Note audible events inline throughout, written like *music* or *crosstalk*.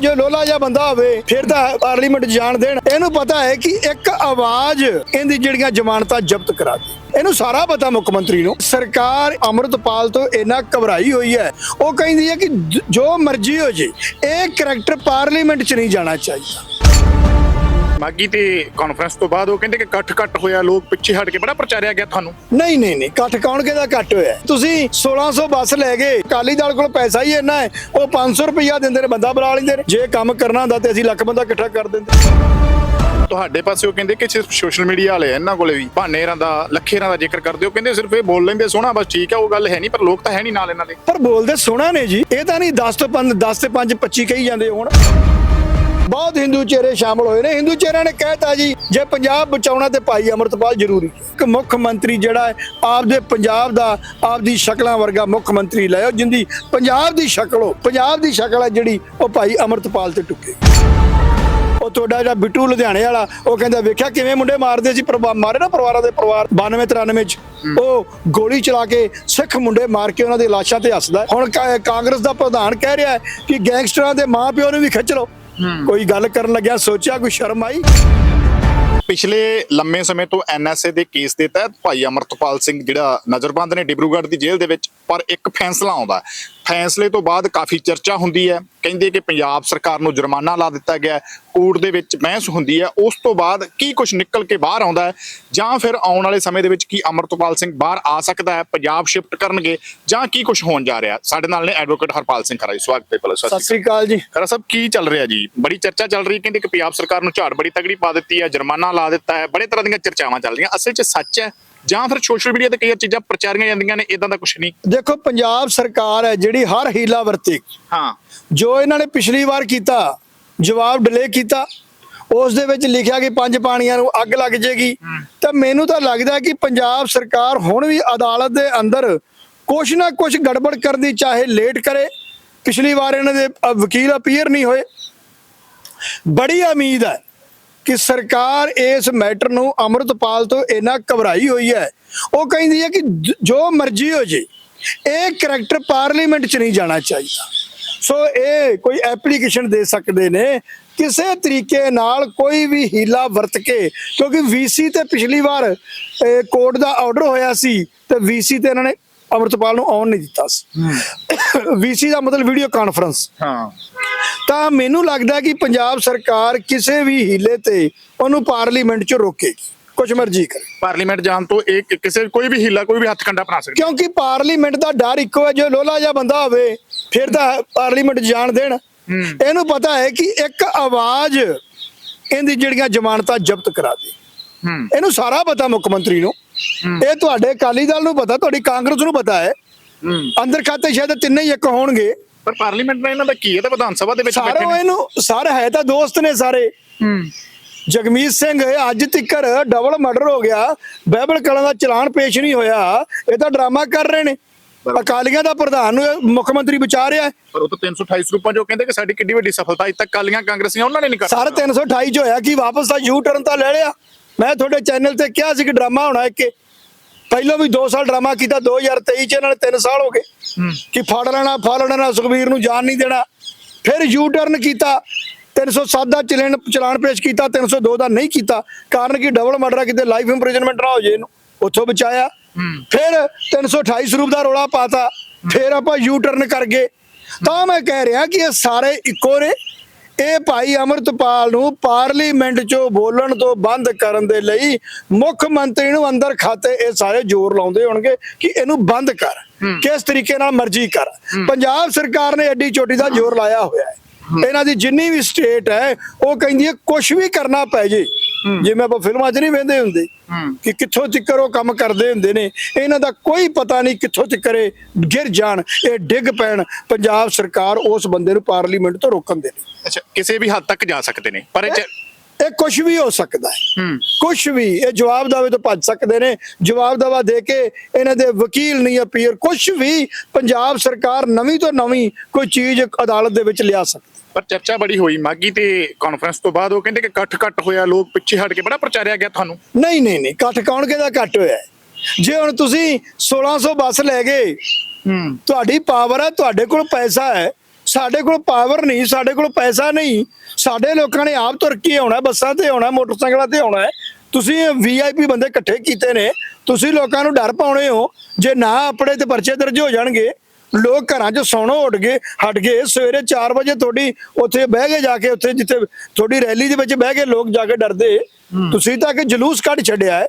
ਜੋ ਲੋਲਾ ਜਿਹਾ ਬੰਦਾ ਹੋਵੇ, ਫਿਰ ਤਾਂ ਪਾਰਲੀਮੈਂਟ ਜਾਣ ਦੇਣ। ਇਹਨੂੰ ਪਤਾ ਹੈ ਕਿ ਇੱਕ ਆਵਾਜ਼ ਇਹਦੀ ਜਿਹੜੀਆਂ ਜ਼ਮਾਨਤਾਂ ਜ਼ਬਤ ਕਰਾ ਦੇ ਇਹਨੂੰ ਸਾਰਾ ਪਤਾ ਮੁੱਖ ਮੰਤਰੀ ਨੂੰ। ਸਰਕਾਰ ਅਮਰਤਪਾਲ ਤੋਂ ਇੰਨਾ ਘਬਰਾਈ ਹੋਈ ਹੈ। ਉਹ ਕਹਿੰਦੀ ਹੈ ਕਿ ਜੋ ਮਰਜ਼ੀ ਹੋ ਜੇ, ਇਹ ਕਰੈਕਟਰ ਪਾਰਲੀਮੈਂਟ 'ਚ ਨਹੀਂ ਜਾਣਾ ਚਾਹੀਦਾ। ਮਾਗੀ ਤੇ ਕਾਨਫਰੰਸ ਤੋਂ ਬਾਅਦ ਉਹ ਕਹਿੰਦੇ ਕਿ ਇਕੱਠ ਘੱਟ ਹੋਇਆ ਲੋਕ ਪਿੱਛੇ ਹਟ ਕੇ ਬੜਾ ਪ੍ਰਚਾਰਿਆ ਗਿਆ ਤੁਹਾਨੂੰ? ਨਹੀਂ ਨਹੀਂ ਨਹੀਂ ਇਕੱਠ ਕੌਣ ਕਿਹਦਾ ਘੱਟ ਹੋਇਆ? ਤੁਸੀਂ 1600 ਬੱਸ ਲੈ ਗਏ ਅਕਾਲੀ ਦਲ ਕੋਲ ਪੈਸਾ ਹੀ ਇੰਨਾ ਹੈ ਉਹ 500 ਰੁਪਇਆ ਦਿੰਦੇ ਨੇ ਬੰਦਾ ਬੁਲਾ ਲੈਂਦੇ ਨੇ। ਜੇ ਕੰਮ ਕਰਨਾ ਹੁੰਦਾ ਤੇ ਅਸੀਂ ਲੱਖ ਬੰਦਾ ਇਕੱਠਾ ਕਰ ਦਿੰਦੇ ਤੁਹਾਡੇ ਪਾਸੇ ਉਹ ਕਹਿੰਦੇ ਕਿ ਸਿਰਫ ਸੋਸ਼ਲ ਮੀਡੀਆ ਵਾਲੇ ਇਹਨਾਂ ਕੋਲੇ ਵੀ। ਭਾਨੇਰਾਂ ਦਾ ਲੱਖੇਰਾਂ ਦਾ ਜ਼ਿਕਰ ਕਰਦੇ ਹੋ ਕਹਿੰਦੇ ਸਿਰਫ ਇਹ ਬੋਲ ਲੈਂਦੇ ਸੋਹਣਾ ਬਸ ਠੀਕ ਹੈ ਉਹ ਗੱਲ ਹੈ ਨਹੀਂ ਪਰ ਲੋਕ ਤਾਂ ਹੈ ਨਹੀਂ ਨਾਲ ਇਹਨਾਂ ਦੇ। ਪਰ ਬੋਲਦੇ ਸੋਹਣਾ ਨੇ ਜੀ ਇਹ ਤਾਂ ਨਹੀਂ 10 ਤੋਂ 5 10 ਤੇ 5 25 ਕਹੀ ਜਾਂਦੇ ਹੁਣ। ਬਹੁਤ ਹਿੰਦੂ ਚਿਹਰੇ ਸ਼ਾਮਲ ਹੋਏ ਨੇ। ਹਿੰਦੂ ਚਿਹਰਿਆਂ ਨੇ ਕਹਿਤਾ ਜੀ ਜੇ ਪੰਜਾਬ ਬਚਾਉਣਾ ਤੇ ਭਾਈ ਅਮਰਤਪਾਲ ਜ਼ਰੂਰੀ। ਇੱਕ ਮੁੱਖ ਮੰਤਰੀ ਜਿਹੜਾ ਹੈ ਆਪਦੇ ਪੰਜਾਬ ਦਾ ਆਪਦੀ ਸ਼ਕਲਾਂ ਵਰਗਾ ਮੁੱਖ ਮੰਤਰੀ ਲਿਆਓ ਜਿੰਦੀ ਪੰਜਾਬ ਦੀ ਸ਼ਕਲ ਹੋ। ਪੰਜਾਬ ਦੀ ਸ਼ਕਲ ਹੈ ਜਿਹੜੀ ਉਹ ਭਾਈ ਅਮਰਤਪਾਲ ਤੇ ਟੁੱਕੇ ਉਹ ਤੁਹਾਡਾ ਜਿਹੜਾ ਬਿੱਟੂ ਲੁਧਿਆਣੇ ਵਾਲਾ ਉਹ ਕਹਿੰਦਾ ਵੇਖਿਆ ਕਿਵੇਂ ਮੁੰਡੇ ਮਾਰਦੇ ਸੀ ਮਾਰੇ ਨਾ ਪਰਿਵਾਰਾਂ ਦੇ ਪਰਿਵਾਰ 92 93 ਚ ਉਹ ਗੋਲੀ ਚਲਾ ਕੇ ਸਿੱਖ ਮੁੰਡੇ ਮਾਰ ਕੇ ਉਹਨਾਂ ਦੀ ਲਾਸ਼ਾਂ ਤੇ ਹੱਸਦਾ। ਹੁਣ ਕਾਂਗਰਸ ਦਾ ਪ੍ਰਧਾਨ ਕਹਿ ਰਿਹਾ ਹੈ ਕਿ ਗੈਂਗਸਟਰਾਂ ਦੇ ਮਾਂ ਪਿਓ ਨੂੰ ਵੀ ਖਿੱਚ ਲਓ। ਕੋਈ ਗੱਲ ਕਰਨ ਲੱਗਿਆ? ਸੋਚਿਆ ਕੋਈ ਸ਼ਰਮ ਆਈ? ਪਿਛਲੇ ਲੰਮੇ ਸਮੇਂ ਤੋਂ ਐਨਐਸਏ ਦੇ ਕੇਸ ਦੇ ਤਹਿਤ ਭਾਈ ਅਮਰਤਪਾਲ ਸਿੰਘ ਜਿਹੜਾ ਨਜ਼ਰਬੰਦ ਨੇ ਡਿਬਰੂਗੜ੍ਹ ਦੀ ਜੇਲ੍ਹ ਦੇ ਵਿੱਚ ਪਰ ਇੱਕ ਫੈਸਲਾ ਆਉਂਦਾ ਹੈ। ਫੈਸਲੇ ਤੋਂ ਬਾਅਦ ਕਾਫੀ ਚਰਚਾ ਹੁੰਦੀ ਹੈ। ਕਹਿੰਦੇ ਕਿ ਪੰਜਾਬ ਸਰਕਾਰ ਨੂੰ ਜੁਰਮਾਨਾ ਲਾ ਦਿੱਤਾ ਗਿਆ। ਕੋਰਟ ਦੇ ਵਿੱਚ ਬਹਿਸ ਹੁੰਦੀ ਹੈ। ਉਸ ਤੋਂ ਬਾਅਦ ਕੀ ਕੁਝ ਨਿਕਲ ਕੇ ਬਾਹਰ ਆਉਂਦਾ ਹੈ ਜਾਂ ਫਿਰ ਆਉਣ ਵਾਲੇ ਸਮੇਂ ਦੇ ਵਿੱਚ ਕੀ ਅਮਰਤਪਾਲ ਸਿੰਘ ਬਾਹਰ ਆ ਸਕਦਾ ਹੈ ਪੰਜਾਬ ਸ਼ਿਫਟ ਕਰਨਗੇ ਜਾਂ ਕੀ ਕੁਝ ਹੋਣ ਜਾ ਰਿਹਾ ਸਾਡੇ ਨਾਲ ਨੇ ਐਡਵੋਕੇਟ ਹਰਪਾਲ ਸਿੰਘ ਖਰਾ ਜੀ। ਸਵਾਗਤ ਹੈ ਪਹਿਲਾਂ ਸਤਿ ਸ਼੍ਰੀ ਅਕਾਲ ਜੀ। ਖਰਾ ਸਾਹਿਬ ਕੀ ਚੱਲ ਰਿਹਾ ਜੀ? ਬੜੀ ਚਰਚਾ ਚੱਲ ਰਹੀ ਹੈ। ਕਹਿੰਦੇ ਕਿ ਪੰਜਾਬ ਸਰਕਾਰ ਨੂੰ ਝਾੜ ਬੜੀ ਤਗੜੀ ਪਾ ਦਿੱਤੀ ਹੈ ਜੁਰਮਾਨਾ ਲਾ ਦਿੱਤਾ ਹੈ। ਬੜੇ ਤਰ੍ਹਾਂ ਦੀਆਂ ਚਰਚਾਵਾਂ ਚੱਲ ਰਹੀਆਂ। ਅਸਲ 'ਚ ਸੱਚ ਹੈ ਜਾਂ ਫਿਰ ਸੋਸ਼ਲ ਮੀਡੀਆ ਤੇ ਕਈ ਚੀਜ਼ਾਂ ਪ੍ਰਚਾਰੀਆਂ ਜਾਂਦੀਆਂ ਨੇ ਇਦਾਂ ਦਾ ਕੁਝ ਨਹੀਂ। ਦੇਖੋ ਪੰਜਾਬ ਸਰਕਾਰ ਹੈ ਜਿਹੜੀ ਹਰ ਹੀਲਾ ਵਰਤੇ। ਹਾਂ। ਜੋ ਇਹਨਾਂ ਨੇ ਪਿਛਲੀ ਵਾਰ ਕੀਤਾ ਜਵਾਬ ਡਿਲੇ ਕੀਤਾ ਉਸ ਦੇ ਵਿੱਚ ਲਿਖਿਆ ਕਿ ਪੰਜ ਪਾਣੀਆਂ ਨੂੰ ਅੱਗ ਲੱਗ ਜੇਗੀ। ਤਾਂ ਮੈਨੂੰ ਤਾਂ ਲੱਗਦਾ ਕਿ ਪੰਜਾਬ ਸਰਕਾਰ ਹੁਣ ਵੀ ਅਦਾਲਤ ਦੇ ਅੰਦਰ ਕੁਛ ਨਾ ਕੁਛ ਗੜਬੜ ਕਰਨ ਦੀ ਚਾਹੇ ਲੇਟ ਕਰੇ। ਪਿਛਲੀ ਵਾਰ ਇਹਨਾਂ ਦੇ ਵਕੀਲ ਅਪੀਅਰ ਨਹੀਂ ਹੋਏ। ਬੜੀ ਉਮੀਦ ਹੈ ਕਿ ਸਰਕਾਰ ਇਸ ਮੈਟਰ ਨੂੰ ਅਮਰਤਪਾਲ ਤੋਂ ਇੰਨਾ ਘਬਰਾਈ ਹੋਈ ਹੈ। ਉਹ ਕਹਿੰਦੀ ਹੈ ਕਿ ਜ- ਮਰਜ਼ੀ ਹੋ ਜੇ ਇਹ ਕਰੈਕਟਰ ਪਾਰਲੀਮੈਂਟ 'ਚ ਨਹੀਂ ਜਾਣਾ ਚਾਹੀਦਾ। ਸੋ ਇਹ ਕੋਈ ਐਪਲੀਕੇਸ਼ਨ ਦੇ ਸਕਦੇ ਨੇ। ਕਿਸੇ ਤਰੀਕੇ ਨਾਲ ਕੋਈ ਵੀ ਹੀਲਾ ਵਰਤ ਕੇ ਕਿਉਂਕਿ ਵੀਸੀ ਤੇ ਪਿਛਲੀ ਵਾਰ ਕੋਰਟ ਦਾ ਆਰਡਰ ਹੋਇਆ ਸੀ ਤੇ ਵੀਸੀ ਤੇ ਇਹਨਾਂ ਨੇ ਅਮਰਤਪਾਲ ਨੂੰ ਆਉਣ ਨਹੀਂ ਦਿੱਤਾ ਸੀ। ਵੀਸੀ *coughs* ਦਾ ਮਤਲਬ ਵੀਡੀਓ ਕਾਨਫਰੰਸ ਹਾਂ। ਤਾਂ ਮੈਨੂੰ ਲੱਗਦਾ ਕਿ ਪੰਜਾਬ ਸਰਕਾਰ ਕਿਸੇ ਵੀ ਹੀਲੇ ਤੇ ਉਹਨੂੰ ਪਾਰਲੀਮੈਂਟ 'ਚ ਰੋਕੇਗੀ। ਕੁਝ ਮਰਜ਼ੀ ਕਰੇ। ਪਾਰਲੀਮੈਂਟ ਜਾਣ ਤੋਂ ਇਹ ਕਿਸੇ ਕੋਈ ਵੀ ਹਿੱਲਾ ਕੋਈ ਵੀ ਹੱਥ ਕੰਡਾ ਬਣਾ ਸਕਦਾ। ਕਿਉਂਕਿ ਪਾਰਲੀਮੈਂਟ ਦਾ ਡਰ ਇੱਕੋ ਹੈ ਜੋ ਲੋਲਾ ਜਿਹਾ ਬੰਦਾ ਹੋਵੇ ਫਿਰ ਤਾਂ ਪਾਰਲੀਮੈਂਟ ਜਾਣ ਦੇਣ। ਇਹਨੂੰ ਪਤਾ ਹੈ ਕਿ ਇੱਕ ਆਵਾਜ਼ ਇਹਦੀ ਜਿਹੜੀਆਂ ਜ਼ਮਾਨਤਾਂ ਜ਼ਬਤ ਕਰਾ ਦੇ। ਇਹਨੂੰ ਸਾਰਾ ਪਤਾ ਮੁੱਖ ਮੰਤਰੀ ਨੂੰ। ਇਹ ਤੁਹਾਡੇ ਅਕਾਲੀ ਦਲ ਨੂੰ ਪਤਾ ਤੁਹਾਡੀ ਕਾਂਗਰਸ ਨੂੰ ਪਤਾ ਹੈ। ਹੂੰ। ਅੰਦਰ ਖਾਤੇ ਸ਼ਾਇਦ ਤਿੰਨੇ ਹੀ ਇੱਕ ਹੋਣਗੇ। ਪਰ ਪਾਰਲੀਮੈਂਟ ਨਾਲ ਇਹਨਾਂ ਦਾ ਕੀ ਹੈ? ਤਾਂ ਵਿਧਾਨ ਸਭਾ ਦੇ ਵਿੱਚ ਸਾਰੇ ਬੈਠੇ ਨੇ। ਇਹਨੂੰ ਸਾਰੇ ਹੈ ਤਾਂ ਦੋਸਤ ਨੇ ਸਾਰੇ। ਹੂੰ। ਜਗਮੀਤ ਸਿੰਘ ਅੱਜ ਤੱਕਰ ਡਬਲ ਮਰਡਰ ਹੋ ਗਿਆ। ਬਾਈਬਲ ਕਲਾਂ ਦਾ ਚਲਾਨ ਪੇਸ਼ ਨਹੀਂ ਹੋਇਆ। ਇਹ ਤਾਂ ਡਰਾਮਾ ਕਰ ਰਹੇ ਨੇ। ਅਕਾਲੀਆਂ ਦਾ ਪ੍ਰਧਾਨ ਮੁੱਖ ਮੰਤਰੀ ਬਚਾ ਰਿਹਾ ਹੈ ਪਰ ਉਹ ਤਾਂ 328 ਰੂਪਾਂ ਜੋ ਕਹਿੰਦੇ ਕਿ ਸਾਡੀ ਕਿੱਡੀ ਵੱਡੀ ਸਫਲਤਾ ਅਜੇ ਤੱਕ ਕਾਲੀਆਂ ਕਾਂਗਰਸੀਆਂ ਉਹਨਾਂ ਨੇ ਨਹੀਂ ਕਰ ਸਾਰੇ 328 ਚ ਹੋਇਆ ਕਿ ਵਾਪਸ ਦਾ ਯੂ ਟਰਨ ਤਾਂ ਲੈ ਲਿਆ। ਮੈਂ ਤੁਹਾਡੇ ਚੈਨਲ ਤੇ ਕਿਹਾ ਸੀ ਕਿ ਡਰਾਮਾ ਹੋਣਾ ਇੱਕ। ਪਹਿਲਾਂ ਵੀ 2 ਸਾਲ ਡਰਾਮਾ ਕੀਤਾ 2023 ਚ ਇਹਨਾਂ ਨੇ 3 ਸਾਲ ਹੋ ਗਏ। ਕਿ ਫੜ ਲੈਣਾ ਫੜ ਲੈਣਾ ਸੁਖਬੀਰ ਨੂੰ ਜਾਣ ਨਹੀਂ ਦੇਣਾ। ਫਿਰ ਯੂ ਟਰਨ ਕੀਤਾ 307 ਦਾ ਚਲਾਨ ਚਲਾਨ ਪੇਸ਼ ਕੀਤਾ 302 ਦਾ ਨਹੀਂ ਕੀਤਾ। ਕਾਰਨ ਕਿ? ਡਬਲ ਮਰਡਰ ਕਿਤੇ ਲਾਈਫ ਇੰਪ੍ਰਿਜ਼ਨਮੈਂਟ ਨਾ ਹੋ ਜੇ ਇਹਨੂੰ। ਉੱਥੋਂ ਬਚਾਇਆ। ਫਿਰ 328 ਸਰੂਪ ਦਾ ਰੋਲਾ ਪਾਤਾ। ਫਿਰ ਆਪਾਂ ਯੂ ਟਰਨ ਕਰ ਗਏ। ਤਾਂ ਮੈਂ ਕਹਿ ਰਿਹਾ ਕਿ ਇਹ ਸਾਰੇ ਇੱਕੋ ਨੇ। ਇਹ ਭਾਈ ਅਮਰਤਪਾਲ ਨੂੰ ਪਾਰਲੀਮੈਂਟ 'ਚੋਂ ਬੋਲਣ ਤੋਂ ਬੰਦ ਕਰਨ ਦੇ ਲਈ ਮੁੱਖ ਮੰਤਰੀ ਨੂੰ ਅੰਦਰ ਖਾਤੇ ਇਹ ਸਾਰੇ ਜ਼ੋਰ ਲਾਉਂਦੇ ਹੋਣਗੇ ਕਿ ਇਹਨੂੰ ਬੰਦ ਕਰ ਕਿਸ ਤਰੀਕੇ ਨਾਲ ਮਰਜ਼ੀ ਕਰ। ਪੰਜਾਬ ਸਰਕਾਰ ਨੇ ਐਡੀ ਚੋਟੀ ਦਾ ਜ਼ੋਰ ਲਾਇਆ ਹੋਇਆ ਹੈ। ਇਹਨਾਂ ਦੀ ਜਿੰਨੀ ਵੀ ਸਟੇਟ ਹੈ ਉਹ ਕਹਿੰਦੀ ਹੈ ਕੁਝ ਵੀ ਕਰਨਾ ਪੈ ਜੇ ਜਿਵੇਂ ਆਪਾਂ ਫਿਲਮਾਂ 'ਚ ਨਹੀਂ ਵੇਂਦੇ ਹੁੰਦੇ ਕਿ ਕਿੱਥੋਂ ਤੱਕਰ ਉਹ ਕੰਮ ਕਰਦੇ ਹੁੰਦੇ ਨੇ ਇਹਨਾਂ ਦਾ ਕੋਈ ਪਤਾ ਨਹੀਂ ਕਿੱਥੋਂ ਤੱਕਰ ਇਹ ਗਿਰ ਜਾਣ ਇਹ ਡਿੱਗ ਪੈਣ ਪੰਜਾਬ ਸਰਕਾਰ ਉਸ ਬੰਦੇ ਨੂੰ ਪਾਰਲੀਮੈਂਟ ਤੋਂ ਰੋਕਣ ਦੇ ਲਈ। ਅੱਛਾ ਕਿਸੇ ਵੀ ਹੱਦ ਤੱਕ ਜਾ ਸਕਦੇ ਨੇ ਪਰ ਇਹ 'ਚ- ਇਹ ਕੁਝ ਵੀ ਹੋ ਸਕਦਾ ਹੈ। ਹੂੰ। ਕੁਝ ਵੀ ਇਹ ਜਵਾਬ ਦਾਵੇ ਤੋਂ ਭੱਜ ਸਕਦੇ ਨੇ ਜਵਾਬ ਦਾਵਾ ਦੇ ਕੇ ਇਹਨਾਂ ਦੇ ਵਕੀਲ ਨਹੀਂ ਅਪੀਅਰ ਕੁਝ ਵੀ ਪੰਜਾਬ ਸਰਕਾਰ ਨਵੀਂ ਤੋਂ ਨਵੀਂ ਕੋਈ ਚੀਜ਼ ਅਦਾਲਤ ਦੇ ਵਿੱਚ ਲਿਆ ਸਕਦੀ ਪਰ ਚਰਚਾ ਬੜੀ ਹੋਈ ਮਾਗੀ ਤੇ ਕਾਨਫਰੰਸ ਤੋਂ ਬਾਅਦ ਉਹ ਕਹਿੰਦੇ ਕਿ ਇਕੱਠ ਘੱਟ ਹੋਇਆ ਲੋਕ ਪਿੱਛੇ ਹਟ ਕੇ ਬੜਾ ਪ੍ਰਚਾਰਿਆ ਗਿਆ ਤੁਹਾਨੂੰ? ਨਹੀਂ ਨਹੀਂ ਨਹੀਂ ਘੱਟ ਕੌਣ ਕਿਹਦਾ ਘੱਟ ਹੋਇਆ? ਜੇ ਹੁਣ ਤੁਸੀਂ 1600 ਬੱਸ ਲੈ ਗਏ ਹੂੰ। ਤੁਹਾਡੀ ਪਾਵਰ ਹੈ ਤੁਹਾਡੇ ਕੋਲ ਪੈਸਾ ਹੈ। ਸਾਡੇ ਕੋਲ ਪਾਵਰ ਨਹੀਂ ਸਾਡੇ ਕੋਲ ਪੈਸਾ ਨਹੀਂ। ਸਾਡੇ ਲੋਕਾਂ ਨੇ ਆਪ ਤੁਰ ਕੇ ਆਉਣਾ ਬੱਸਾਂ ਤੇ ਆਉਣਾ ਮੋਟਰਸਾਈਕਲਾਂ ਤੇ ਆਉਣਾ। ਤੁਸੀਂ ਵੀਆਈਪੀ ਬੰਦੇ ਇਕੱਠੇ ਕੀਤੇ ਨੇ। ਤੁਸੀਂ ਲੋਕਾਂ ਨੂੰ ਡਰ ਪਾਉਣੇ ਹੋ। ਜੇ ਨਾ ਆਪਣੇ ਤੇ ਪਰਚੇ ਦਰਜ ਹੋ ਜਾਣਗੇ ਲੋਕ ਘਰਾਂ 'ਚ ਸੌਣੋਂ ਉੱਡ ਗਏ ਹਟ ਗਏ। ਸਵੇਰੇ 4 ਵਜੇ ਤੁਹਾਡੀ ਉੱਥੇ ਬਹਿ ਕੇ ਜਾ ਕੇ ਉੱਥੇ ਜਿੱਥੇ ਤੁਹਾਡੀ ਰੈਲੀ ਦੇ ਵਿੱਚ ਬਹਿ ਕੇ ਲੋਕ ਜਾ ਕੇ ਡਰਦੇ। ਤੁਸੀਂ ਤਾਂ ਕਿ ਜਲੂਸ ਕੱਢ ਛੱਡਿਆ ਹੈ।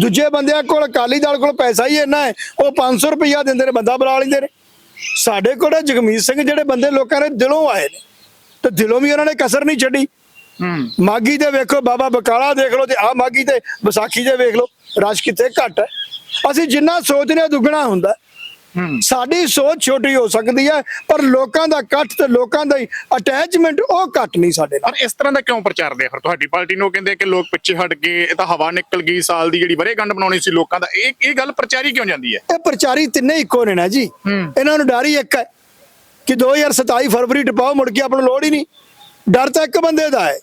ਦੂਜੇ ਬੰਦਿਆਂ ਕੋਲ ਅਕਾਲੀ ਦਲ ਕੋਲ ਪੈਸਾ ਹੀ ਇੰਨਾ ਹੈ ਉਹ 500 ਰੁਪਇਆ ਦਿੰਦੇ ਨੇ ਬੰਦਾ ਬੁਲਾ ਲੈਂਦੇ ਨੇ। ਸਾਡੇ ਕੋਲ ਜਗਮੀਤ ਸਿੰਘ ਜਿਹੜੇ ਬੰਦੇ ਲੋਕਾਂ ਦੇ ਦਿਲੋਂ ਆਏ ਨੇ ਤੇ ਦਿਲੋਂ ਵੀ ਉਹਨਾਂ ਨੇ ਕਸਰ ਨਹੀਂ ਛੱਡੀ। ਮਾਗੀ ਤੇ ਵੇਖੋ ਬਾਬਾ ਬਕਾਲਾ ਦੇਖ ਲਓ ਤੇ ਆ ਮਾਗੀ ਤੇ ਵਿਸਾਖੀ ਦੇ ਵੇਖ ਲਓ ਰਸ਼ ਕਿਤੇ ਘੱਟ ਹੈ। ਅਸੀਂ ਜਿੰਨਾ ਸੋਚਦੇ ਹਾਂ ਦੁੱਗਣਾ ਹੁੰਦਾ ਸਾਡੀ ਸੋਚ ਛੋਟੀ ਹੋ ਸਕਦੀ ਹੈ ਪਰ ਲੋਕਾਂ ਦਾ ਇਕੱਠ ਤੇ ਲੋਕਾਂ ਦਾ ਅਟੈਚਮੈਂਟ ਉਹ ਘੱਟ ਨਹੀਂ ਸਾਡੇ ਨਾਲ। ਪਰ ਇਸ ਤਰ੍ਹਾਂ ਦਾ ਕਿਉਂ ਪ੍ਰਚਾਰਦੇ ਆ ਫਿਰ? ਤੁਹਾਡੀ ਪਾਰਟੀ ਨੂੰ ਕਹਿੰਦੇ ਕਿ ਲੋਕ ਪਿੱਛੇ ਹਟ ਗਏ ਇਹ ਤਾਂ ਹਵਾ ਨਿਕਲ ਗਈ ਸਾਲ ਦੀ ਜਿਹੜੀ ਵਰੇਗੰਢ ਬਣਾਉਣੀ ਸੀ ਲੋਕਾਂ ਦਾ ਇਹ ਇਹ ਗੱਲ ਪ੍ਰਚਾਰੀ ਕਿਉਂ ਜਾਂਦੀ ਹੈ? ਇਹ ਪ੍ਰਚਾਰੀ ਤਿੰਨੇ ਇੱਕੋ ਨੇ ਨਾ ਜੀ। ਇਹਨਾਂ ਨੂੰ ਡਰ ਹੀ ਇੱਕ ਹੈ ਕਿ 2027 ਫਰਵਰੀ ਟਪਾਓ ਮੁੜ ਕੇ ਆਪ ਨੂੰ ਲੋੜ ਹੀ ਨਹੀਂ। ਡਰ ਤਾਂ ਇੱਕ ਬੰਦੇ ਦਾ ਹੈ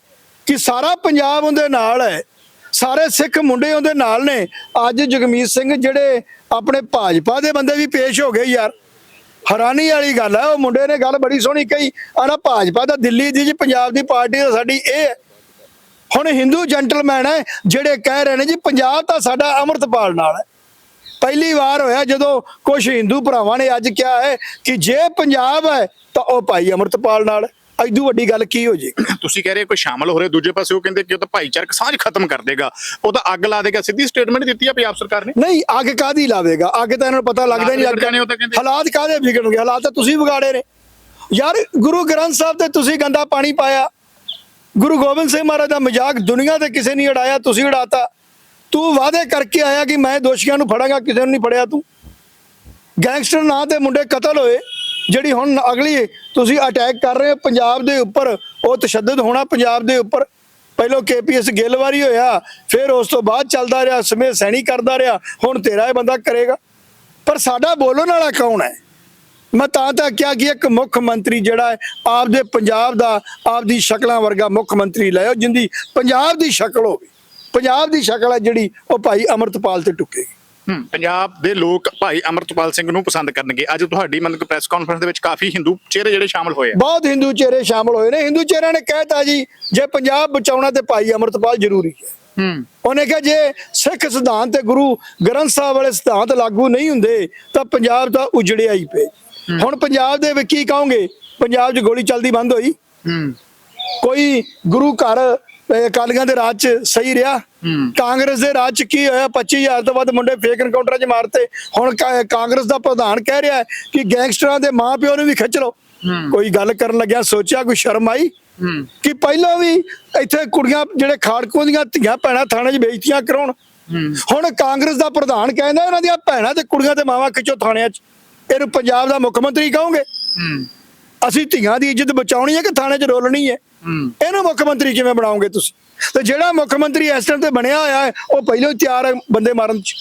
ਕਿ ਸਾਰਾ ਪੰਜਾਬ ਉਹਦੇ ਨਾਲ ਹੈ ਸਾਰੇ ਸਿੱਖ ਮੁੰਡੇ ਉਹਦੇ ਨਾਲ ਨੇ। ਅੱਜ ਜਗਮੀਤ ਸਿੰਘ ਜਿਹੜੇ ਆਪਣੇ ਭਾਜਪਾ ਦੇ ਬੰਦੇ ਵੀ ਪੇਸ਼ ਹੋ ਗਏ ਯਾਰ। ਹੈਰਾਨੀ ਵਾਲੀ ਗੱਲ ਹੈ ਉਹ ਮੁੰਡੇ ਨੇ ਗੱਲ ਬੜੀ ਸੋਹਣੀ ਕਹੀ ਆਣਾ ਭਾਜਪਾ ਤਾਂ ਦਿੱਲੀ ਦੀ ਜੀ, ਪੰਜਾਬ ਦੀ ਪਾਰਟੀ ਤਾਂ ਸਾਡੀ ਇਹ ਹੈ। ਹੁਣ ਹਿੰਦੂ ਜੈਂਟਲਮੈਨ ਹੈ ਜਿਹੜੇ ਕਹਿ ਰਹੇ ਨੇ ਜੀ, ਪੰਜਾਬ ਤਾਂ ਸਾਡਾ ਅੰਮ੍ਰਿਤਪਾਲ ਨਾਲ ਹੈ। ਪਹਿਲੀ ਵਾਰ ਹੋਇਆ ਜਦੋਂ ਕੁਝ ਹਿੰਦੂ ਭਰਾਵਾਂ ਨੇ ਅੱਜ ਕਿਹਾ ਹੈ ਕਿ ਜੇ ਪੰਜਾਬ ਹੈ ਤਾਂ ਉਹ ਭਾਈ ਅੰਮ੍ਰਿਤਪਾਲ ਨਾਲ ਐਦੂ ਵੱਡੀ ਗੱਲ ਕੀ ਹੋ ਜੇ? ਤੁਸੀਂ ਕਹਿ ਰਹੇ ਹੋ ਕੋਈ ਸ਼ਾਮਲ ਹੋ ਰਿਹਾ ਦੂਜੇ ਪਾਸੇ ਉਹ ਕਹਿੰਦੇ ਕਿ ਉਹ ਤਾਂ ਭਾਈਚਾਰਕ ਸਾਂਝ ਖਤਮ ਕਰ ਦੇਗਾ ਉਹ ਤਾਂ ਅੱਗ ਲਾ ਦੇਗਾ ਸਿੱਧੀ ਸਟੇਟਮੈਂਟ ਦਿੱਤੀ ਆ ਪੰਜਾਬ ਸਰਕਾਰ ਨੇ। ਨਹੀਂ ਅੱਗ ਕਾਦੀ ਲਾਵੇਗਾ ਅੱਗ ਤਾਂ ਇਹਨਾਂ ਨੂੰ ਪਤਾ ਲੱਗਦਾ ਨਹੀਂ ਕਹਿੰਦੇ। ਹਾਲਾਤ ਕਾਦੇ ਵਿਗੜਨਗੇ? ਹਾਲਾਤ ਤਾਂ ਤੁਸੀਂ ਵਿਗਾੜੇ ਨੇ। ਯਾਰ ਗੁਰੂ ਗ੍ਰੰਥ ਸਾਹਿਬ ਤੇ ਤੁਸੀਂ ਗੰਦਾ ਪਾਣੀ ਪਾਇਆ। ਗੁਰੂ ਗੋਬਿੰਦ ਸਿੰਘ ਮਹਾਰਾਜ ਦਾ ਮਜ਼ਾਕ ਦੁਨੀਆ ਤੇ ਕਿਸੇ ਨਹੀਂ ਉਡਾਇਆ ਤੁਸੀਂ ਉਡਾਤਾ। ਤੂੰ ਵਾਅਦੇ ਕਰਕੇ ਆਇਆ ਕਿ ਮੈਂ ਦੋਸ਼ੀਆਂ ਨੂੰ ਫੜਾਂਗਾ ਕਿਸੇ ਨੂੰ ਨਹੀਂ ਫੜਿਆ ਤੂੰ। ਗੈਂਗਸਟਰ ਨਾਂ ਤੇ ਮੁੰਡੇ ਕਤਲ ਹੋਏ। ਜਿਹੜੀ ਹੁਣ ਅਗਲੀ ਤੁਸੀਂ ਅਟੈਕ ਕਰ ਰਹੇ ਹੋ, ਪੰਜਾਬ ਦੇ ਉੱਪਰ, ਉਹ ਤਸ਼ੱਦਦ ਹੋਣਾ ਪੰਜਾਬ ਦੇ ਉੱਪਰ। ਪਹਿਲਾਂ ਕੇਪੀਐਸ ਗਿੱਲ ਵਾਰੀ ਹੋਇਆ, ਫਿਰ ਉਸ ਤੋਂ ਬਾਅਦ ਚੱਲਦਾ ਰਿਹਾ ਸਮੇਂ ਸੈਣੀ ਕਰਦਾ ਰਿਹਾ, ਹੁਣ ਤੇਰਾ ਇਹ ਬੰਦਾ ਕਰੇਗਾ। ਪਰ ਸਾਡਾ ਬੋਲਣ ਵਾਲਾ ਕੌਣ ਹੈ? ਮੈਂ ਤਾਂ ਤਾਂ ਕਿਹਾ ਕਿ ਇੱਕ ਮੁੱਖ ਮੰਤਰੀ ਜਿਹੜਾ ਹੈ, ਆਪਦੇ ਪੰਜਾਬ ਦਾ, ਆਪਦੀ ਸ਼ਕਲਾਂ ਵਰਗਾ ਮੁੱਖ ਮੰਤਰੀ ਲਿਆਓ ਜਿੰਦੀ ਪੰਜਾਬ ਦੀ ਸ਼ਕਲ ਹੋਵੇ। ਪੰਜਾਬ ਦੀ ਸ਼ਕਲ ਹੈ ਜਿਹੜੀ, ਉਹ ਭਾਈ ਅਮਰਤਪਾਲ ਤੇ ਟੁੱਕੇਗੀ ਪੰਜਾਬ ਦੇ ਲੋਕ ਭਾਈ ਅਮਰਤਪਾਲ ਸਿੰਘ ਨੂੰ ਪਸੰਦ ਕਰਨਗੇ। ਅੱਜ ਤੁਹਾਡੀ ਮਤਲਬ ਪ੍ਰੈਸ ਕਾਨਫਰੰਸ ਦੇ ਵਿੱਚ ਕਾਫੀ ਹਿੰਦੂ ਚਿਹਰੇ ਜਿਹੜੇ ਸ਼ਾਮਲ ਹੋਏ ਆ। ਬਹੁਤ ਹਿੰਦੂ ਚਿਹਰੇ ਸ਼ਾਮਲ ਹੋਏ ਨੇ। ਹਿੰਦੂ ਚਿਹਰਿਆਂ ਨੇ ਕਹਿਤਾ ਜੀ ਜੇ ਪੰਜਾਬ ਬਚਾਉਣਾ ਤੇ ਭਾਈ ਅਮਰਤਪਾਲ ਜ਼ਰੂਰੀ ਹੈ। ਹੂੰ। ਉਹਨੇ ਕਿਹਾ ਜੇ ਸਿੱਖ ਸਿਧਾਂਤ ਤੇ ਗੁਰੂ ਗ੍ਰੰਥ ਸਾਹਿਬ ਵਾਲੇ ਸਿਧਾਂਤ ਲਾਗੂ ਨਹੀਂ ਹੁੰਦੇ ਤਾਂ ਪੰਜਾਬ ਤਾਂ ਉਜੜਿਆ ਹੀ ਪਏ। ਹੁਣ ਪੰਜਾਬ ਦੇ ਵਿੱਚ ਕੀ ਕਹੋਗੇ? ਪੰਜਾਬ 'ਚ ਗੋਲੀ ਚੱਲਦੀ ਬੰਦ ਹੋਈ। ਹੂੰ। ਕੋਈ ਗੁਰੂ ਘਰ ਅਕਾਲੀਆਂ ਦੇ ਰਾਜ 'ਚ ਸਹੀ ਰਿਹਾ। ਕਾਂਗਰਸ ਦੇ ਰਾਜ 'ਚ ਕੀ ਹੋਇਆ? 25000 ਤੋਂ ਵੱਧ ਮੁੰਡੇ ਫੇਕ ਐਨਕਾਊਂਟਰਾਂ 'ਚ ਮਾਰਤੇ। ਹੁਣ ਕਾਂਗਰਸ ਦਾ ਪ੍ਰਧਾਨ ਕਹਿ ਰਿਹਾ ਕਿ ਗੈਂਗਸਟਰਾਂ ਦੇ ਮਾਪਿਓ ਨੂੰ ਵੀ ਖਿੱਚ ਲਓ। ਕੋਈ ਗੱਲ ਕਰਨ ਲੱਗਿਆ ਸੋਚਿਆ ਕੋਈ ਸ਼ਰਮ ਆਈ? ਕਿ ਪਹਿਲਾਂ ਵੀ ਇੱਥੇ ਕੁੜੀਆਂ ਜਿਹੜੇ ਖਾੜਕੂਆਂ ਦੀਆਂ ਧੀਆਂ ਭੈਣਾਂ ਥਾਣੇ 'ਚ ਬੇਇੱਜ਼ਤੀਆਂ ਕਰਾਉਣ। ਹੁਣ ਕਾਂਗਰਸ ਦਾ ਪ੍ਰਧਾਨ ਕਹਿੰਦਾ ਇਹਨਾਂ ਦੀਆਂ ਭੈਣਾਂ ਤੇ ਕੁੜੀਆਂ ਤੇ ਮਾਵਾਂ ਖਿੱਚੋ ਥਾਣਿਆਂ 'ਚ। ਇਹਨੂੰ ਪੰਜਾਬ ਦਾ ਮੁੱਖ ਮੰਤਰੀ ਕਹੋਗੇ? ਅਸੀਂ ਧੀਆਂ ਦੀ ਇੱਜ਼ਤ ਬਚਾਉਣੀ ਹੈ ਕਿ ਥਾਣੇ 'ਚ ਰੋਲਣੀ ਹੂੰ? ਇਹਨੂੰ ਮੁੱਖ ਮੰਤਰੀ ਕਿਵੇਂ ਬਣਾਓਗੇ ਤੁਸੀਂ? ਤੇ ਜਿਹੜਾ ਮੁੱਖ ਮੰਤਰੀ ਇਸ ਟਾਈਮ ਤੇ ਬਣਿਆ ਹੋਇਆ ਹੈ ਉਹ ਪਹਿਲਾਂ ਹੀ ਤਿਆਰ ਹੈ ਬੰਦੇ ਮਾਰਨ 'ਚ।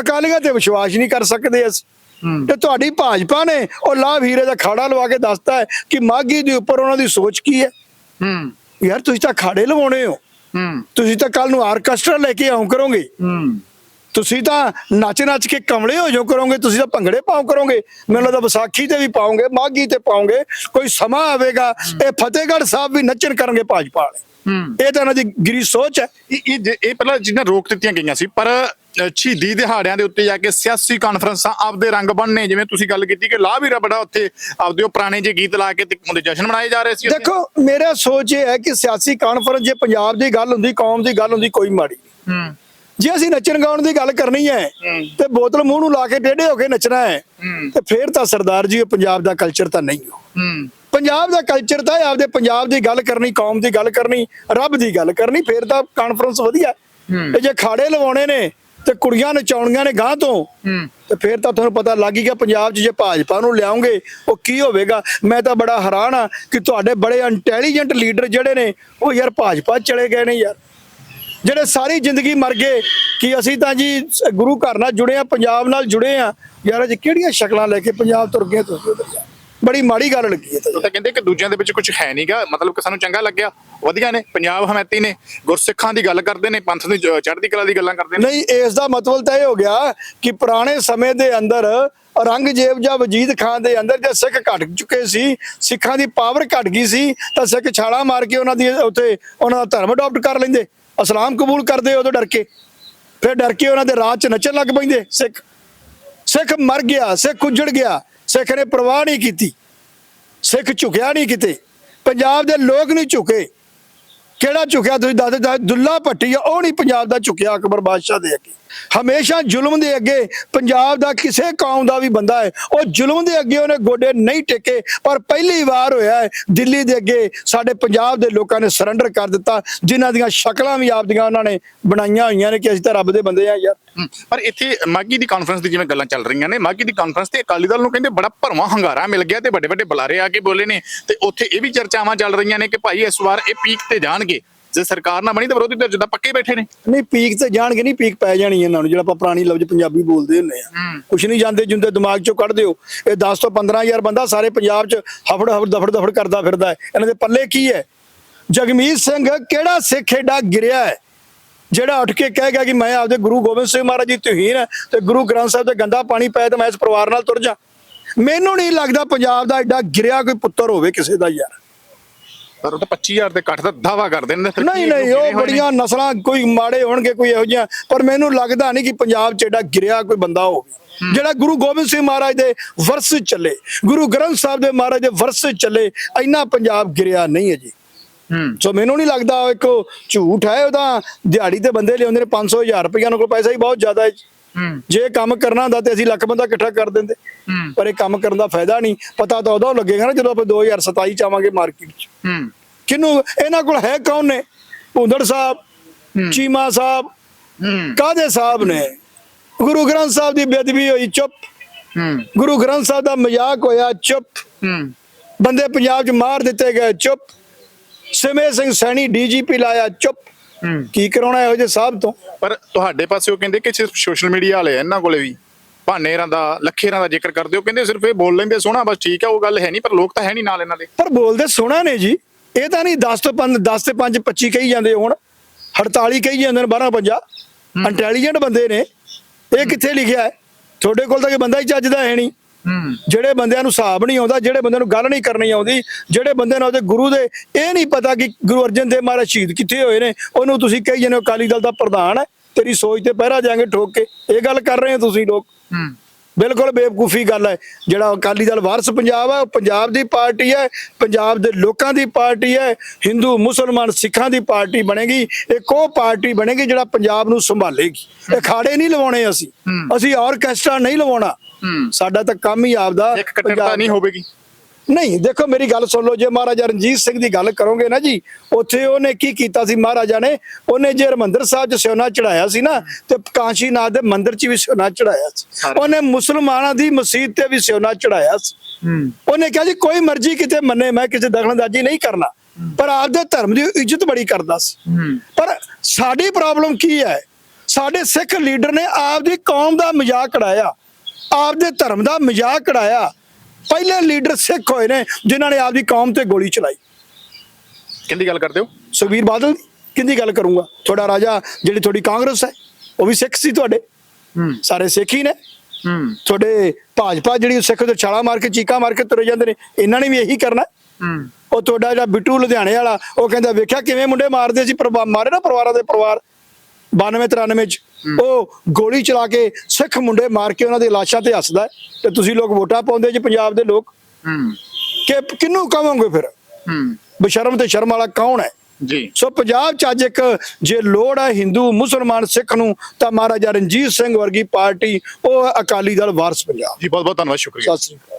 ਅਕਾਲੀਆਂ ਤੇ ਵਿਸ਼ਵਾਸ ਨਹੀਂ ਕਰ ਸਕਦੇ ਅਸੀਂ ਤੇ ਤੁਹਾਡੀ ਭਾਜਪਾ ਨੇ ਉਹ ਲਾਭ ਹੀਰੇ ਦਾ ਖਾੜਾ ਲਵਾ ਕੇ ਦੱਸਤਾ ਹੈ ਕਿ ਮਾਗੀ ਦੇ ਉੱਪਰ ਉਹਨਾਂ ਦੀ ਸੋਚ ਕੀ ਹੈ? ਯਾਰ ਤੁਸੀਂ ਤਾਂ ਖਾੜੇ ਲਵਾਉਣੇ ਹੋ। ਤੁਸੀਂ ਤਾਂ ਕੱਲ ਨੂੰ ਆਰਕੈਸਟਰਾ ਲੈ ਕੇ ਆਉਂ ਕਰੋਗੇ। ਤੁਸੀਂ ਤਾਂ ਨੱਚ ਨੱਚ ਕੇ ਕਮਲੇ ਹੋ ਜਾਓ ਕਰੋਗੇ ਤੁਸੀਂ ਤਾਂ ਭੰਗੜੇ ਪਾਉ ਕਰੋਗੇ। ਮੈਨੂੰ ਲੱਗਦਾ ਵਿਸਾਖੀ ਤੇ ਵੀ ਪਾਉਂਗੇ ਮਾਗੀ ਤੇ ਪਾਉਂਗੇ ਕੋਈ ਸਮਾਂ ਆਵੇਗਾ ਇਹ ਫਤਿਹਗੜ੍ਹ ਸਾਹਿਬ ਵੀ ਨੱਚਣ ਕਰਨਗੇ ਭਾਜਪਾ ਵਾਲੇ। ਇਹ ਤਾਂ ਇਹਨਾਂ ਦੀ ਗਿਰੀ ਸੋਚ ਹੈ। ਇਹ ਇਹ ਜੇ- ਪਹਿਲਾਂ ਜਿਹਨਾਂ ਰੋਕ ਦਿੱਤੀਆਂ ਗਈਆਂ ਸੀ ਪਰ ਸ਼ਹੀਦੀ ਦਿਹਾੜਿਆਂ ਦੇ ਉੱਤੇ ਜਾ ਕੇ ਸਿਆਸੀ ਕਾਨਫਰੰਸਾਂ ਆਪਦੇ ਰੰਗ ਬੰਨਣੇ ਜਿਵੇਂ ਤੁਸੀਂ ਗੱਲ ਕੀਤੀ ਕਿ ਲਾਭ ਵੀਰਾ ਬੜਾ ਉੱਥੇ ਆਪਦੇ ਉਹ ਪੁਰਾਣੇ ਜੇ ਗੀਤ ਲਾ ਕੇ ਤੇ ਉਹਦੇ ਜਸ਼ਨ ਮਨਾਏ ਜਾ ਰਹੇ ਸੀ। ਦੇਖੋ ਮੇਰਾ ਸੋਚ ਇਹ ਹੈ ਕਿ ਸਿਆਸੀ ਕਾਨਫਰੰਸ ਜੇ ਪੰਜਾਬ ਦੀ ਗੱਲ ਹੁੰਦੀ ਕੌਮ ਦੀ ਗੱਲ ਹੁੰਦੀ ਕੋਈ ਮਾੜੀ ਨਹੀਂ। ਹੂੰ। ਜੇ ਅਸੀਂ ਨੱਚਣ ਗਾਉਣ ਦੀ ਗੱਲ ਕਰਨੀ ਹੈ। ਤੇ ਬੋਤਲ ਮੂੰਹ ਨੂੰ ਲਾ ਕੇ ਟੇਢੇ ਹੋ ਕੇ ਨੱਚਣਾ ਹੈ। ਤੇ ਫੇਰ ਤਾਂ ਸਰਦਾਰ ਜੀ ਉਹ ਪੰਜਾਬ ਦਾ ਕਲਚਰ ਤਾਂ ਨਹੀਂ ਹੋ ਪੰਜਾਬ ਦਾ ਕਲਚਰ ਤਾਂ ਹੈ ਆਪਦੇ ਪੰਜਾਬ ਦੀ ਗੱਲ ਕਰਨੀ ਕੌਮ ਦੀ ਗੱਲ ਕਰਨੀ ਰੱਬ ਦੀ ਗੱਲ ਕਰਨੀ ਫੇਰ ਤਾਂ ਕਾਨਫਰੰਸ ਵਧੀਆ। ਤੇ ਜੇ ਖਾੜੇ ਲਵਾਉਣੇ ਨੇ ਤੇ ਕੁੜੀਆਂ ਨਚਾਉਣੀਆਂ ਨੇ ਗਾਂ ਤੋਂ ਤੇ ਫੇਰ ਤਾਂ ਤੁਹਾਨੂੰ ਪਤਾ ਲੱਗ ਹੀ ਗਿਆ ਪੰਜਾਬ 'ਚ ਜੇ ਭਾਜਪਾ ਨੂੰ ਲਿਆਉਂਗੇ ਉਹ ਕੀ ਹੋਵੇਗਾ ਮੈਂ ਤਾਂ ਬੜਾ ਹੈਰਾਨ ਆ ਕਿ ਤੁਹਾਡੇ ਬੜੇ ਇੰਟੈਲੀਜੈਂਟ ਲੀਡਰ ਜਿਹੜੇ ਨੇ ਉਹ ਯਾਰ ਭਾਜਪਾ ਚਲੇ ਗਏ ਨੇ ਯਾਰ ਜਿਹੜੇ ਸਾਰੀ ਜ਼ਿੰਦਗੀ ਮਰ ਗਏ ਕਿ ਅਸੀਂ ਤਾਂ ਜੀ ਗੁਰੂ ਘਰ ਨਾਲ ਜੁੜੇ ਆ ਪੰਜਾਬ ਨਾਲ ਜੁੜੇ ਆ ਯਾਰ ਅੱਜ ਕਿਹੜੀਆਂ ਸ਼ਕਲਾਂ ਲੈ ਕੇ ਪੰਜਾਬ ਤੁਰ ਗਏ ਤੁਸੀਂ ਉਧਰ ਜਾ? ਬੜੀ ਮਾੜੀ ਗੱਲ ਲੱਗੀ ਹੈ ਤਾਂ ਕਹਿੰਦੇ ਕਿ ਦੂਜਿਆਂ ਦੇ ਵਿੱਚ ਕੁਝ ਹੈ ਨਹੀਂਗਾ ਮਤਲਬ ਕਿ ਸਾਨੂੰ ਚੰਗਾ ਲੱਗਿਆ। ਵਧੀਆ ਨੇ। ਪੰਜਾਬ ਹਮੈਤੀ ਨੇ। ਗੁਰਸਿੱਖਾਂ ਦੀ ਗੱਲ ਕਰਦੇ ਨੇ। ਪੰਥ ਦੀ ਚੜ੍ਹਦੀ ਕਲਾ ਦੀ ਗੱਲਾਂ ਕਰਦੇ ਨੇ। ਨਹੀਂ ਇਸ ਦਾ ਮਤਲਬ ਤਾਂ ਇਹ ਹੋ ਗਿਆ ਕਿ ਪੁਰਾਣੇ ਸਮੇਂ ਦੇ ਅੰਦਰ ਔਰੰਗਜ਼ੇਬ ਜਾਂ ਵਜੀਦ ਖਾਨ ਦੇ ਅੰਦਰ ਜੇ ਸਿੱਖ ਘਟ ਚੁੱਕੇ ਸੀ ਸਿੱਖਾਂ ਦੀ ਪਾਵਰ ਘਟ ਗਈ ਸੀ ਤਾਂ ਸਿੱਖ ਛਾਲਾ ਮਾਰ ਕੇ ਉਹਨਾਂ ਦੀ ਉੱਥੇ ਉਹਨਾਂ ਦਾ ਧਰਮ ਅਡਾਪਟ ਕਰ ਲੈਂਦੇ। ਇਸਲਾਮ ਕਬੂਲ ਕਰਦੇ ਉਦੋਂ ਡਰ ਕੇ। ਫਿਰ ਡਰ ਕੇ ਉਹਨਾਂ ਦੇ ਰਾਹ 'ਚ ਨੱਚਣ ਲੱਗ ਪੈਂਦੇ। ਸਿੱਖ ਸਿੱਖ ਮਰ ਗਿਆ, ਸਿੱਖ ਉੱਜੜ ਗਿਆ। ਸਿੱਖ ਨੇ ਪਰਵਾਹ ਨਹੀਂ ਕੀਤੀ। ਸਿੱਖ ਝੁਕਿਆ ਨਹੀਂ ਕਿਤੇ। ਪੰਜਾਬ ਦੇ ਲੋਕ ਨਹੀਂ ਝੁਕੇ। ਕਿਹੜਾ ਝੁਕਿਆ? ਤੁਸੀਂ ਦੱਸ ਦਿਓ ਦੁੱਲਾ ਭੱਟੀ ਆ, ਉਹ ਨਹੀਂ ਪੰਜਾਬ ਦਾ ਝੁਕਿਆ, ਅਕਬਰ ਬਾਦਸ਼ਾਹ ਦੇ ਅੱਗੇ। ਹਮੇਸ਼ਾ ਜ਼ੁਲਮ ਦੇ ਅੱਗੇ ਪੰਜਾਬ ਦਾ ਕਿਸੇ ਕੌਮ ਦਾ ਵੀ ਬੰਦਾ ਹੈ। ਉਹ ਜ਼ੁਲਮ ਦੇ ਅੱਗੇ ਉਹਨੇ ਗੋਡੇ ਨਹੀਂ ਟੇਕੇ, ਪਰ ਪਹਿਲੀ ਵਾਰ ਹੋਇਆ ਹੈ, ਦਿੱਲੀ ਦੇ ਅੱਗੇ ਸਾਡੇ ਪੰਜਾਬ ਦੇ ਲੋਕਾਂ ਨੇ ਸਰੈਂਡਰ ਕਰ ਦਿੱਤਾ। ਜਿਨ੍ਹਾਂ ਦੀਆਂ ਸ਼ਕਲਾਂ ਵੀ ਆਪਦੀਆਂ ਉਹਨਾਂ ਨੇ ਬਣਾਈਆਂ ਹੋਈਆਂ ਨੇ ਕਿ ਅਸੀਂ ਤਾਂ ਰੱਬ ਦੇ ਬੰਦੇ ਆ ਯਾਰ। ਪਰ ਇੱਥੇ ਮਾਗੀ ਦੀ ਕਾਨਫਰੰਸ ਦੀ ਜਿਵੇਂ ਗੱਲਾਂ ਚੱਲ ਰਹੀਆਂ ਨੇ ਮਾਗੀ ਦੀ ਕਾਨਫਰੰਸ ਤੇ ਅਕਾਲੀ ਦਲ ਨੂੰ ਕਹਿੰਦੇ ਬੜਾ ਭਰਵਾਂ ਹੰਗਾਰਾ ਮਿਲ ਗਿਆ ਤੇ ਵੱਡੇ ਵੱਡੇ ਬੁਲਾਰੇ ਆ ਕੇ ਬੋਲੇ ਨੇ। ਤੇ ਉੱਥੇ ਇਹ ਵੀ ਚਰਚਾਵਾਂ ਚੱਲ ਰਹੀਆਂ ਨੇ ਕਿ ਭਾਈ ਇਸ ਵਾਰ ਇਹ ਪੀਕ ਤੇ ਜਾਣਗੇ। ਜੇ ਸਰਕਾਰ ਨਾ ਬਣੀ ਤਾਂ ਵਿਰੋਧੀ ਧਿਰ ਜਿੱਦਾਂ ਪੱਕੇ ਬੈਠੇ ਨੇ। ਨਹੀਂ ਪੀਕ ਤੇ ਜਾਣਗੇ ਨਹੀਂ ਪੀਕ ਪੈ ਜਾਣੀ ਇਹਨਾਂ ਨੂੰ ਜਿਹੜਾ ਆਪਾਂ ਪੁਰਾਣੀ ਲਫ਼ਜ਼ ਪੰਜਾਬੀ ਬੋਲਦੇ ਹੁੰਦੇ ਆ। ਕੁਛ ਨਹੀਂ ਜਾਂਦੇ ਜੁੰਦੇ ਦਿਮਾਗ ਚੋਂ ਕੱਢ ਦਿਓ। ਇਹ 10 ਤੋਂ 15000 ਬੰਦਾ ਸਾਰੇ ਪੰਜਾਬ 'ਚ ਹਫੜ ਹਫੜ ਦਫੜ ਦਫੜ ਕਰਦਾ ਫਿਰਦਾ ਹੈ। ਇਹਨਾਂ ਦੇ ਪੱਲੇ ਕੀ ਹੈ? ਜਗਮੀਤ ਸਿੰਘ ਕਿਹੜਾ ਸਿੱਖ ਏਡਾ ਗਿਰਿਆ ਹੈ? ਜਿਹੜਾ ਉੱਠ ਕੇ ਕਹੇਗਾ ਕਿ ਮੈਂ ਆਪਦੇ ਗੁਰੂ ਗੋਬਿੰਦ ਸਿੰਘ ਮਹਾਰਾਜ ਦੀ ਤੁਹੀਨ ਹੈ ਤੇ ਗੁਰੂ ਗ੍ਰੰਥ ਸਾਹਿਬ ਤੇ ਗੰਦਾ ਪਾਣੀ ਪਏ ਤੇ ਮੈਂ ਇਸ ਪਰਿਵਾਰ ਨਾਲ ਤੁਰ ਜਾ। ਮੈਨੂੰ ਨਹੀਂ ਲੱਗਦਾ ਪੰਜਾਬ ਦਾ ਐਡਾ ਗਿਰਿਆ ਕੋਈ ਪੁੱਤਰ ਹੋਵੇ ਕਿਸੇ ਦਾ ਯਾਰ। ਪਰ ਉਹ ਤਾਂ 25000 ਦੇ ਇਕੱਠ ਦਾ ਦਾਵਾ ਕਰਦੇ ਨੇ ਨਹੀਂ ਨਹੀਂ ਉਹ? ਬੜੀਆਂ ਨਸਲਾਂ ਕੋਈ ਮਾੜੇ ਹੋਣਗੇ ਕੋਈ ਇਹੋ ਜਿਹੀਆਂ ਪਰ ਮੈਨੂੰ ਲੱਗਦਾ ਨਹੀਂ ਕਿ ਪੰਜਾਬ 'ਚ ਏਡਾ ਗਿਰਿਆ ਕੋਈ ਬੰਦਾ ਹੋਵੇ। ਜਿਹੜਾ ਗੁਰੂ ਗੋਬਿੰਦ ਸਿੰਘ ਮਹਾਰਾਜ ਦੇ ਵਰਸ ਚੱਲੇ ਗੁਰੂ ਗ੍ਰੰਥ ਸਾਹਿਬ ਦੇ ਮਹਾਰਾਜ ਦੇ ਵਰਸ ਚੱਲੇ ਇੰਨਾ ਪੰਜਾਬ ਗਿਰਿਆ ਨਹੀਂ ਹੈ ਜੀ। ਸੋ ਮੈਨੂੰ ਨਹੀਂ ਲੱਗਦਾ ਇੱਕ ਝੂਠ ਹੈ ਉਹਦਾ ਦਿਹਾੜੀ ਤੇ ਬੰਦੇ ਲਿਆਉਂਦੇ ਨੇ 500 1000 ਰੁਪਈਆ ਉਹਨਾਂ ਕੋਲ ਪੈਸਾ ਹੀ ਬਹੁਤ ਜ਼ਿਆਦਾ ਹੈ ਜੀ। ਕੰਮ ਕਰਨਾ ਹੁੰਦਾ ਤੇ ਅਸੀਂ ਲੱਖ ਬੰਦਾ ਇਕੱਠਾ ਕਰ ਦਿੰਦੇ। ਪਰ ਇਹ ਕੰਮ ਕਰਨ ਦਾ ਫਾਇਦਾ ਨਹੀਂ। ਪਤਾ ਤਾਂ ਉਦੋਂ ਲੱਗੇਗਾ ਨਾ ਜਦੋਂ ਆਪਾਂ 2027 ਚ ਆਵਾਂਗੇ ਮਾਰਕੀਟ 'ਚ। ਕਿਨੂੰ ਇਹਨਾਂ ਕੋਲ ਹੈ ਕੌਣ ਨੇ? ਭੁੰਦੜ ਸਾਹਿਬ ਚੀਮਾ ਸਾਹਿਬ ਕਾਦੇ ਸਾਹਿਬ ਨੇ? ਗੁਰੂ ਗ੍ਰੰਥ ਸਾਹਿਬ ਦੀ ਬੇਅਦਬੀ ਹੋਈ ਚੁੱਪ। ਗੁਰੂ ਗ੍ਰੰਥ ਸਾਹਿਬ ਦਾ ਮਜ਼ਾਕ ਹੋਇਆ ਚੁੱਪ। ਬੰਦੇ ਪੰਜਾਬ 'ਚ ਮਾਰ ਦਿੱਤੇ ਗਏ ਚੁੱਪ। ਸਿਮੇ ਸਿੰਘ ਸੈਣੀ ਡੀਜੀਪੀ ਲਾਇਆ ਚੁੱਪ। ਕੀ ਕਰਾਉਣਾ ਇਹੋ ਜਿਹੇ ਸਾਹਿਬ ਤੋਂ? ਪਰ ਤੁਹਾਡੇ ਪਾਸੇ ਉਹ ਕਹਿੰਦੇ ਕਿ ਸਿਰਫ ਸੋਸ਼ਲ ਮੀਡੀਆ ਵਾਲੇ ਆ ਇਹਨਾਂ ਕੋਲੇ ਵੀ। ਭਾਨੇਰਾਂ ਦਾ ਲੱਖੇਰਾਂ ਦਾ ਜ਼ਿਕਰ ਕਰਦੇ ਹੋ ਕਹਿੰਦੇ ਸਿਰਫ ਇਹ ਬੋਲ ਲੈਂਦੇ ਸੋਹਣਾ ਬਸ ਠੀਕ ਹੈ ਉਹ ਗੱਲ ਹੈ ਨਹੀਂ ਪਰ ਲੋਕ ਤਾਂ ਹੈ ਨਹੀਂ ਨਾਲ ਇਹਨਾਂ ਦੇ। ਪਰ ਬੋਲਦੇ ਸੋਹਣਾ ਨੇ ਜੀ। ਇਹ ਤਾਂ ਨਹੀਂ 10 ਤੋਂ 5 10 ਤੇ 5 25 ਕਹੀ ਜਾਂਦੇ ਹੁਣ। 48 ਕਹੀ ਜਾਂਦੇ ਨੇ 12 ਪੰਜਾ ਇੰਟੈਲੀਜੈਂਟ ਬੰਦੇ ਨੇ। ਇਹ ਕਿੱਥੇ ਲਿਖਿਆ ਹੈ? ਤੁਹਾਡੇ ਕੋਲ ਤਾਂ ਕੋਈ ਬੰਦਾ ਹੀ ਚੱਜਦਾ ਹੈ ਨਹੀਂ। ਜਿਹੜੇ ਬੰਦਿਆਂ ਨੂੰ ਹਿਸਾਬ ਨਹੀਂ ਆਉਂਦਾ ਜਿਹੜੇ ਬੰਦਿਆਂ ਨੂੰ ਗੱਲ ਨਹੀਂ ਕਰਨੀ ਆਉਂਦੀ ਜਿਹੜੇ ਬੰਦੇ ਨੂੰ ਉਹਦੇ ਗੁਰੂ ਦੇ ਇਹ ਨਹੀਂ ਪਤਾ ਕਿ ਗੁਰੂ ਅਰਜਨ ਦੇਵ ਮਹਾਰਾਜ ਸ਼ਹੀਦ ਕਿੱਥੇ ਹੋਏ ਨੇ ਉਹਨੂੰ ਤੁਸੀਂ ਕਹੀ ਜਾਂਦੇ ਹੋ ਅਕਾਲੀ ਦਲ ਦਾ ਪ੍ਰਧਾਨ ਹੈ ਤੇਰੀ ਸੋਚ ਤੇ ਪਹਿਰਾ ਜਾਾਂਗੇ ਠੋਕ ਕੇ। ਇਹ ਗੱਲ ਕਰ ਰਹੇ ਹੋ ਤੁਸੀਂ ਲੋਕ। ਹੂੰ। ਬਿਲਕੁਲ ਬੇਵਕੂਫੀ ਗੱਲ ਹੈ। ਜਿਹੜਾ ਅਕਾਲੀ ਦਲ ਵਾਰਸ ਪੰਜਾਬ ਹੈ ਉਹ ਪੰਜਾਬ ਦੀ ਪਾਰਟੀ ਹੈ ਪੰਜਾਬ ਦੇ ਲੋਕਾਂ ਦੀ ਪਾਰਟੀ ਹੈ ਹਿੰਦੂ ਮੁਸਲਮਾਨ ਸਿੱਖਾਂ ਦੀ ਪਾਰਟੀ ਬਣੇਗੀ ਇੱਕ ਉਹ ਪਾਰਟੀ ਬਣੇਗੀ ਜਿਹੜਾ ਪੰਜਾਬ ਨੂੰ ਸੰਭਾਲੇਗੀ। ਇਹ ਖਾੜੇ ਨਹੀਂ ਲਵਾਉਣੇ ਅਸੀਂ। ਅਸੀਂ ਆਰਕੈਸਟਰਾ ਨਹੀਂ ਲਵਾਉਣਾ। ਸਾਡਾ ਤਾਂ ਕੰਮ ਹੀ ਆਪਦਾ ਇੱਕ ਨਹੀਂ ਹੋਵੇਗੀ। ਨਹੀਂ ਦੇਖੋ ਮੇਰੀ ਗੱਲ ਸੁਣ ਲਓ ਜੇ ਮਹਾਰਾਜਾ ਰਣਜੀਤ ਸਿੰਘ ਦੀ ਗੱਲ ਕਰੋਗੇ ਨਾ ਜੀ ਉੱਥੇ ਉਹਨੇ ਕੀ ਕੀਤਾ ਸੀ ਮਹਾਰਾਜਾ ਨੇ? ਉਹਨੇ ਜੇ ਹਰਮੰਦਰ ਸਾਹਿਬ 'ਚ ਸਿਉਨਾ ਚੜਾਇਆ ਸੀ ਨਾ ਤੇ ਕਾਸ਼ੀਨਾਥ ਦੇ ਮੰਦਿਰ 'ਚ ਵੀ ਸਿਉਨਾ ਚੜਾਇਆ ਸੀ। ਉਹਨੇ ਮੁਸਲਮਾਨਾਂ ਦੀ ਮਸਜਿਦ ਤੇ ਵੀ ਸਿਉਨਾ ਚੜਾਇਆ ਸੀ। ਉਹਨੇ ਕਿਹਾ ਜੀ ਕੋਈ ਮਰਜ਼ੀ ਕਿਤੇ ਮੰਨੇ ਮੈਂ ਕਿਸੇ ਦਖਲਅੰਦਾਜ਼ੀ ਨਹੀਂ ਕਰਨਾ। ਪਰ ਆਪਦੇ ਧਰਮ ਦੀ ਇੱਜ਼ਤ ਬੜੀ ਕਰਦਾ ਸੀ। ਪਰ ਸਾਡੀ ਪ੍ਰੋਬਲਮ ਕੀ ਹੈ? ਸਾਡੇ ਸਿੱਖ ਲੀਡਰ ਨੇ ਆਪਦੀ ਕੌਮ ਦਾ ਮਜ਼ਾਕ ਉਡਾਇਆ ਆਪਦੇ ਧਰਮ ਦਾ ਮਜ਼ਾਕ ਉਡਾਇਆ ਪਹਿਲੇ ਲੀਡਰ ਸਿੱਖ ਹੋਏ ਨੇ ਜਿਨ੍ਹਾਂ ਨੇ ਆਪਦੀ ਕੌਮ ਤੇ ਗੋਲੀ ਚਲਾਈ। ਕਿੰਦੀ ਗੱਲ ਕਰਦੇ ਹੋ? ਸੁਖਬੀਰ ਬਾਦਲ ਦੀ ਕਿੰਦੀ ਗੱਲ ਕਰੂੰਗਾ? ਤੁਹਾਡਾ ਰਾਜਾ ਜਿਹੜੀ ਤੁਹਾਡੀ ਕਾਂਗਰਸ ਹੈ ਉਹ ਵੀ ਸਿੱਖ ਸੀ ਤੁਹਾਡੇ? ਸਾਰੇ ਸਿੱਖ ਹੀ ਨੇ। ਤੁਹਾਡੇ ਭਾਜਪਾ ਜਿਹੜੀ ਸਿੱਖ ਤੇ ਛਾਲਾ ਮਾਰ ਕੇ ਚੀਕਾ ਮਾਰ ਕੇ ਤੁਰੇ ਜਾਂਦੇ ਨੇ ਇਹਨਾਂ ਨੇ ਵੀ ਇਹੀ ਕਰਨਾ ਉਹ ਤੁਹਾਡਾ ਜਿਹੜਾ ਬਿੱਟੂ ਲੁਧਿਆਣੇ ਵਾਲਾ ਉਹ ਕਹਿੰਦਾ ਵੇਖਿਆ ਕਿਵੇਂ ਮੁੰਡੇ ਮਾਰਦੇ ਸੀ ਮਾਰੇ ਨਾ ਪਰਿਵਾਰਾਂ ਦੇ ਪਰਿਵਾਰ? 92 93 ਚ। ਉਹ ਗੋਲੀ ਚਲਾ ਕੇ ਸਿੱਖ ਮੁੰਡੇ ਮਾਰ ਕੇ ਉਹਨਾਂ ਦੀ ਲਾਸ਼ਾਂ ਤੇ ਹੱਸਦਾ ਹੈ ਤੇ ਤੁਸੀਂ ਲੋਕ ਵੋਟਾਂ ਪਾਉਂਦੇ ਜੀ ਪੰਜਾਬ ਦੇ ਲੋਕ। ਹੂੰ। ਕਿ ਕਿਹਨੂੰ ਕਹੋਗੇ ਫਿਰ? ਹੂੰ। ਬਸ਼ਰਮ ਤੇ ਸ਼ਰਮ ਵਾਲਾ ਕੌਣ ਹੈ? ਜੀ। ਸੋ ਪੰਜਾਬ ਚ ਅੱਜ ਇੱਕ ਜੇ ਲੋੜ ਹੈ ਹਿੰਦੂ ਮੁਸਲਮਾਨ ਸਿੱਖ ਨੂੰ ਤਾਂ ਮਹਾਰਾਜਾ ਰਣਜੀਤ ਸਿੰਘ ਵਰਗੀ ਪਾਰਟੀ ਉਹ ਅਕਾਲੀ ਦਲ ਵਾਰਸ ਪੰਜਾਬ। ਜੀ ਬਹੁਤ ਬਹੁਤ ਧੰਨਵਾਦ ਸ਼ੁਕਰੀਆ। ਸਤਿ ਸ੍ਰੀ ਅਕਾਲ।